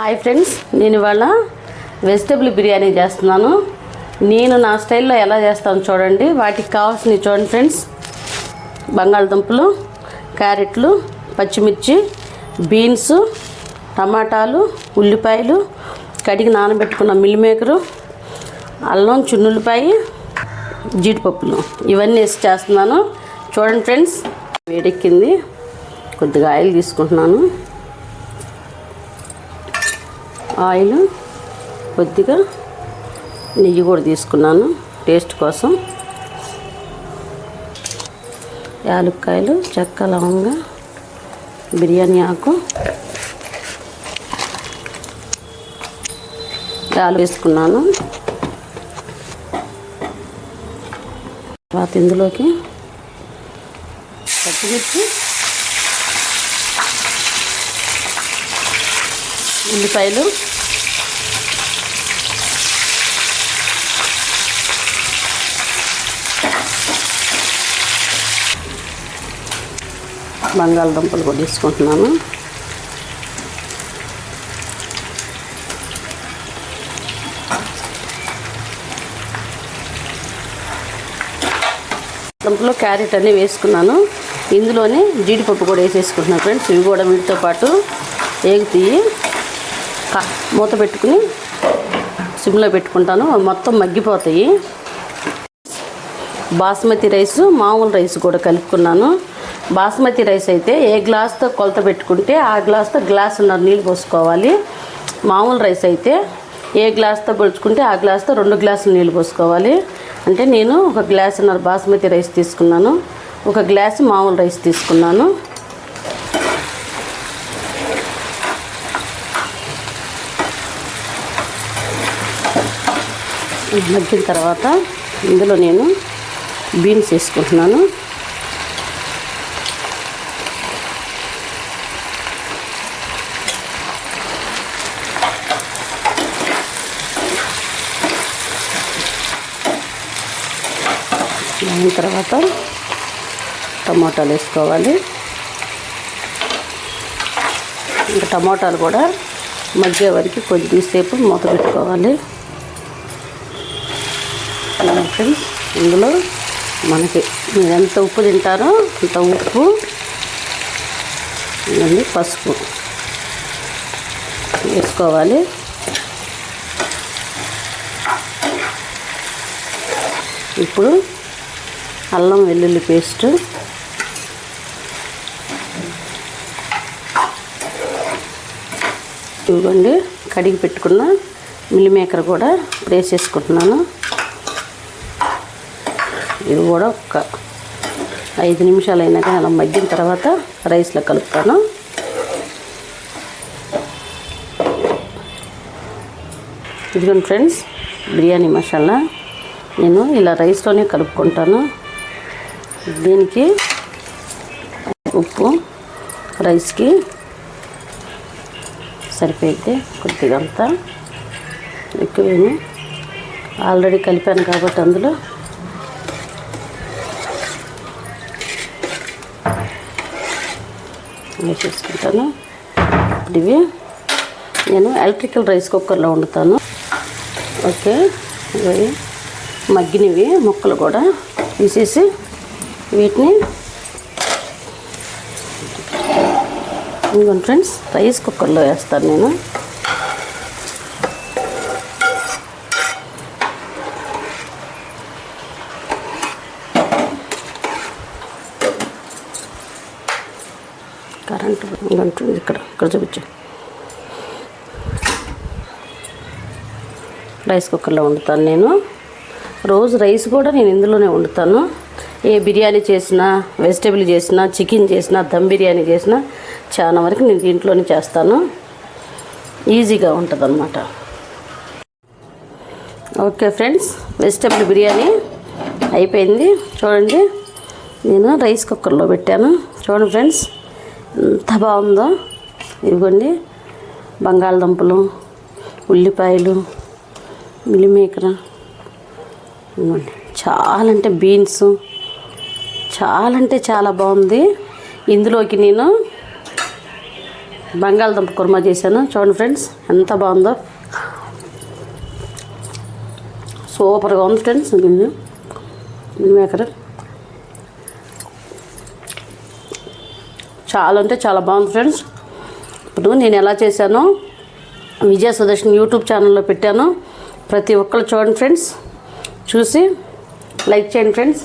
Hi friends నేను ఇవాళ vegetable biryani చేస్తున్నాను. నేను నా స్టైల్లో ఎలా చేస్తాను చూడండి. వాటికి కావాల్సినవి చూడండి ఫ్రెండ్స్. బంగాళదుంపలు క్యారెట్లు పచ్చిమిర్చి బీన్స్ టమాటాలు ఉల్లిపాయలు కడిగి నానబెట్టుకున్న మిల్ మేకరు అల్లం చున్నుల్లిపాయ జీడిపప్పులు. ఇవన్నీ వేసి చేస్తున్నాను. చూడండి ఫ్రెండ్స్ వేడెక్కింది. కొద్దిగా ఆయిల్ తీసుకుంటున్నాను. ఆయిల్ కొద్దిగా నెయ్యి కూడా తీసుకున్నాను టేస్ట్ కోసం. యాలక్కాయలు చెక్క లవంగా బిర్యానీ ఆకు. యాలు వేసుకున్నాను. తర్వాత ఇందులోకి పచ్చిమిర్చి ఉల్లిపాయలు బంగాళదుంపలు కూడా తీసుకుంటున్నాను. దుంపలు క్యారెట్ అన్నీ వేసుకున్నాను. ఇందులోనే జీడిపప్పు కూడా వేసేసుకుంటున్నాను ఫ్రెండ్స్. ఇవి కూడా వీటితో పాటు ఏగుతాయి క- మూత పెట్టుకుని సిమ్లో పెట్టుకుంటాను. మొత్తం మగ్గిపోతాయి. బాస్మతి రైస్ మామూలు రైస్ కూడా కలుపుకున్నాను. బాస్మతి రైస్ అయితే ఏ గ్లాస్తో కొలత పెట్టుకుంటే ఆ గ్లాస్తో గ్లాసున్నర నీళ్ళు పోసుకోవాలి. మామూలు రైస్ అయితే ఏ గ్లాస్తో కొలుచుకుంటే ఆ గ్లాస్తో రెండు గ్లాసులు నీళ్ళు పోసుకోవాలి. అంటే నేను ఒక గ్లాసున్నర బాస్మతి రైస్ తీసుకున్నాను. ఒక గ్లాసు మామూలు రైస్ తీసుకున్నాను. మగ్గిన తర్వాత ఇందులో నేను బీన్స్ వేసుకుంటున్నాను. దాని తర్వాత టమాటాలు వేసుకోవాలి. ఇంకా టమాటాలు కూడా మగ్గే వరకు కొద్దిసేపు మూత పెట్టుకోవాలి. ఫ్రెండ్స్ ఇందులో మనకి మీరు ఎంత ఉప్పు తింటారో అంత ఉప్పు ఇవన్నీ పసుపు వేసుకోవాలి. ఇప్పుడు అల్లం వెల్లుల్లి పేస్ట్. ఇవ్వండి. కడిగి పెట్టుకున్న మిల్లి మేకర్ కూడా వేసేసుకుంటున్నాను ఇవి కూడా ఒక ఐదు నిమిషాలు అయినా కానీ అలా మగ్గిన తర్వాత రైస్లో కలుపుతాను. ఇదిగోండి ఫ్రెండ్స్ బిర్యానీ మసాలా. నేను ఇలా రైస్లోనే కలుపుకుంటాను. దీనికి ఉప్పు రైస్కి సరిపోయితే కొద్దిగా అంతా ఎక్కువేను ఆల్రెడీ కలిపాను కాబట్టి అందులో వేసేసుకుంటాను ఇప్పుడు ఇవి నేను ఎలక్ట్రికల్ రైస్ కుక్కర్లో వండుతాను. ఓకే ఇవి మగ్గినవి ముక్కలు కూడా తీసేసి వీటిని ఇంకొంచెం ఫ్రెండ్స్ రైస్ కుక్కర్లో వేస్తాను నేను. కరెంట్ ఇంకొంటుంది ఇక్కడ ఇక్కడ చూపించు. రైస్ కుక్కర్లో వండుతాను నేను. రోజు రైస్ కూడా నేను ఇందులోనే వండుతాను. ఏ బిర్యానీ చేసినా వెజిటేబుల్ చేసినా చికెన్ చేసినా దమ్ బిర్యానీ చేసినా చాలా వరకు నేను దీంట్లోనే చేస్తాను. ఈజీగా ఉంటుందనమాట ఓకే ఫ్రెండ్స్ వెజిటేబుల్ బిర్యానీ అయిపోయింది. చూడండి నేను రైస్ కుక్కర్లో పెట్టాను. చూడండి ఫ్రెండ్స్ ఎంత బాగుందో. ఇదిగోండి బంగాళదుంపలు ఉల్లిపాయలు మిల్లిమేకర. ఇదిగోండి చాలా అంటే బీన్స్ చాలా అంటే చాలా బాగుంది. ఇందులోకి నేను బంగాళదుంప కుర్మా చేశాను. చూడండి ఫ్రెండ్స్ ఎంత బాగుందో. సూపర్గా ఉంది ఫ్రెండ్స్ మేకర్ చాలా అంటే చాలా బాగుంది ఫ్రెండ్స్. ఇప్పుడు నేను ఎలా చేశానో విజయ సుదర్శన్ యూట్యూబ్ ఛానల్లో పెట్టాను. ప్రతి ఒక్కరు చూడండి ఫ్రెండ్స్. చూసి లైక్ చేయండి friends.